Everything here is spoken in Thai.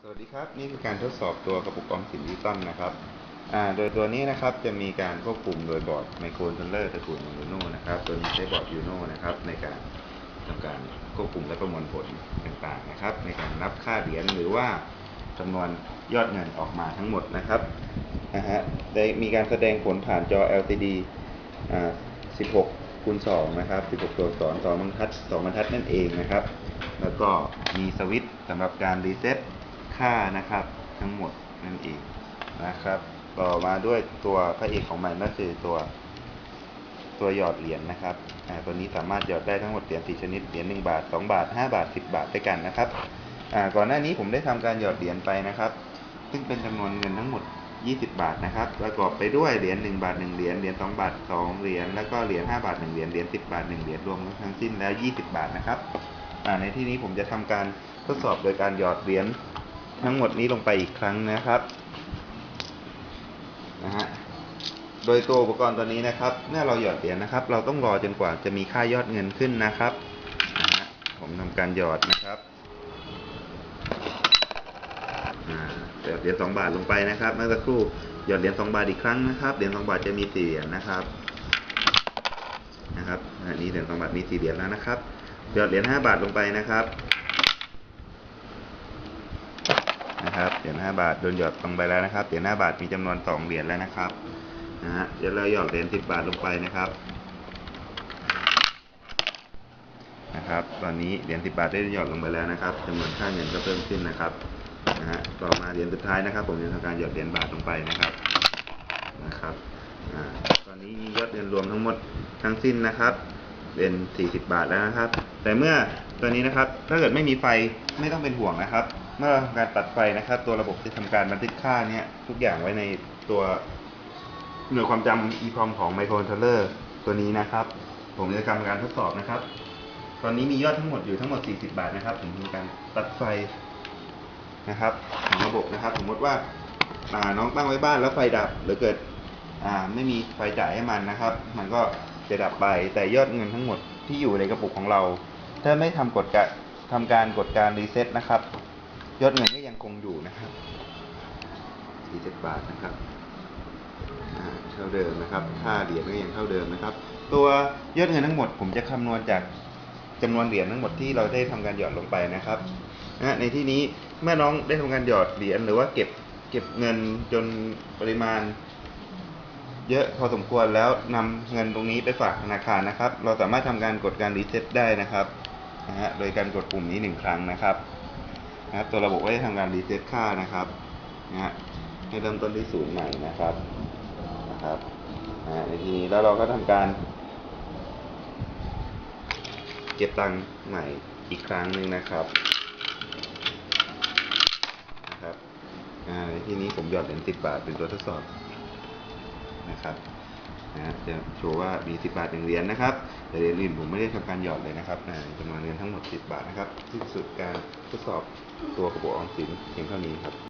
สวัสดีครับนี่คือการทดสอบตัวกระปุกออมสินดิจิตอลนะครับโดยตัวนี้นะครับจะมีการควบคุมโดยบอร์ดไมโครคอนโทรลเลอร์ตระกูลยูโนนะครับตัวนี้ใช้บอร์ดยูโนนะครับในการทำการควบคุมและประมวลผลต่างๆนะครับ ในการนับค่าเหรียญหรือว่าจำนวนยอดเงินออกมาทั้งหมดนะครับนะฮะได้มีการแสดงผลผ่านจอ LCD อ่า16คูณ2นะครับ16 ตัวอักษร2บรรทัด2บรรทัดนั่นเองนะครับ แล้วก็มีสวิตช์สำหรับการรีเซ็ต ค่านะครับ ทั้งหมดนั่นเองนะครับ ต่อมาด้วยตัวพระเอกของมันก็คือตัวตัวหยอดเหรียญนะครับตัวนี้สามารถหยอดได้ทั้งหมดเหรียญ4ชนิด เหรียญ1บาท2บาท5บาท10บาทด้วยกันนะครับ ก่อนหน้านี้ผมได้ทำการหยอดเหรียญไปนะครับ ซึ่งเป็นจำนวนเงินทั้งหมด 20 บาทนะครับ ประกอบไปด้วยเหรียญ1บาท1เหรียญ เหรียญ2บาท2เหรียญ แล้วก็เหรียญ5บาท1เหรียญ เหรียญ10 บาท1เหรียญ รวมทั้งสิ้นแล้ว 20 บาทนะครับในที่นี้ผมจะทำการทดสอบโดยการหยอดเหรียญ ทั้งหมดนี้ลงไปอีกครั้งนะครับนะฮะโดยตัวอุปกรณ์ตัวนี้นะครับเมื่อเราหยอดเหรียญนะครับ เราต้องรอจนกว่าจะมีค่ายอดเงินขึ้นนะครับนะฮะผมทำการหยอดนะครับหยอดเหรียญสองบาทลงไปนะครับเมื่อสักครู่หยอดเหรียญสองบาทอีกครั้งนะครับเหรียญสองบาทจะมีสี่เหรียญนะครับนะครับอันนี้เหรียญสองบาทมีสี่เหรียญแล้วนะครับหยอดเหรียญห้าบาทลงไปนะครับ นะครับ เหรียญห้าบาทโดนหยอดลงไปแล้วนะครับ เหรียญห้าบาทมีจำนวนสองเหรียญแล้วนะครับ นะฮะ เดี๋ยวเราหยอดเหรียญสิบบาทลงไปนะครับ นะครับ ตอนนี้เหรียญสิบบาทได้หยอดลงไปแล้วนะครับจำนวนค่าเงินก็เพิ่มขึ้นนะครับ นะฮะ ต่อมาเหรียญสุดท้ายนะครับ ผมจะทำการหยอดเหรียญบาทลงไปนะครับ นะครับอ่าตอนนี้มียอดเงินรวมทั้งหมดทั้งสิ้นนะครับเป็น 40 บาทแล้วนะครับ แต่เมื่อตัวนี้นะครับ ถ้าเกิดไม่มีไฟไม่ต้องเป็นห่วงนะครับ เมื่อการตัดไฟนะครับ ตัวระบบจะทำการบันทึกค่าเนี้ยทุกอย่างไว้ในตัวหน่วยความจำ EEPROM ของ microcontroller ตัวนี้นะครับ ผมจะทำการทดสอบนะครับ ตอนนี้มียอดทั้งหมดอยู่ทั้งหมด 40 บาทนะครับ ผมทำการตัดไฟนะครับ ของระบบนะครับ สมมติว่าน้องตั้งไว้บ้านแล้วไฟดับหรือเกิดไม่มีไฟจ่ายให้มันนะครับ มันก็จะดับไปแต่ยอดเงินทั้งหมดที่อยู่ในกระปุกของเรา ถ้าไม่ทำกฎการทำการกดการรีเซ็ตนะครับ ยอดเงินก็ยังคงอยู่นะครับ47บาทนะครับเท่าเดิมนะครับ ค่าเหรียญก็ยังเท่าเดิมนะครับ ตัวยอดเงินทั้งหมด ผมจะคำนวณจากจำนวนเหรียญทั้งหมดที่เราได้ทำการหยอดลงไปนะครับนะในที่นี้เมื่อน้องได้ทำการหยอดเหรียญหรือว่าเก็บเก็บเงินจนปริมาณ เยอะพอสมควรแล้วนำเงินตรงนี้ไปฝากธนาคารนะครับ เราสามารถทำการกดการรีเซ็ตได้นะครับนะฮะโดยการกดปุ่มนี้หนึ่งครั้งนะครับ นะครับตัวระบบก็จะทำการรีเซ็ตค่านะครับนะฮะให้เริ่มต้นที่ศูนย์ใหม่นะครับนะครับนะในทีนี้แล้วเราก็ทำการ เก็บตังค์ใหม่อีกครั้งหนึ่งนะครับนะครับในที่นี้ผมหยอดเหรียญสิบบาทเป็นตัวทดสอบนะครับ นะจะโชว์ว่ามี 10 บาทหนึ่งเหรียญนะครับ แต่เหรียญอื่นผมไม่ได้ทำการหยอดเลยนะครับนะจำนวนเงินทั้งหมด 10 บาทนะครับที่สุดการทดสอบตัวกระปุกออมสินเพียงเท่านี้ครับ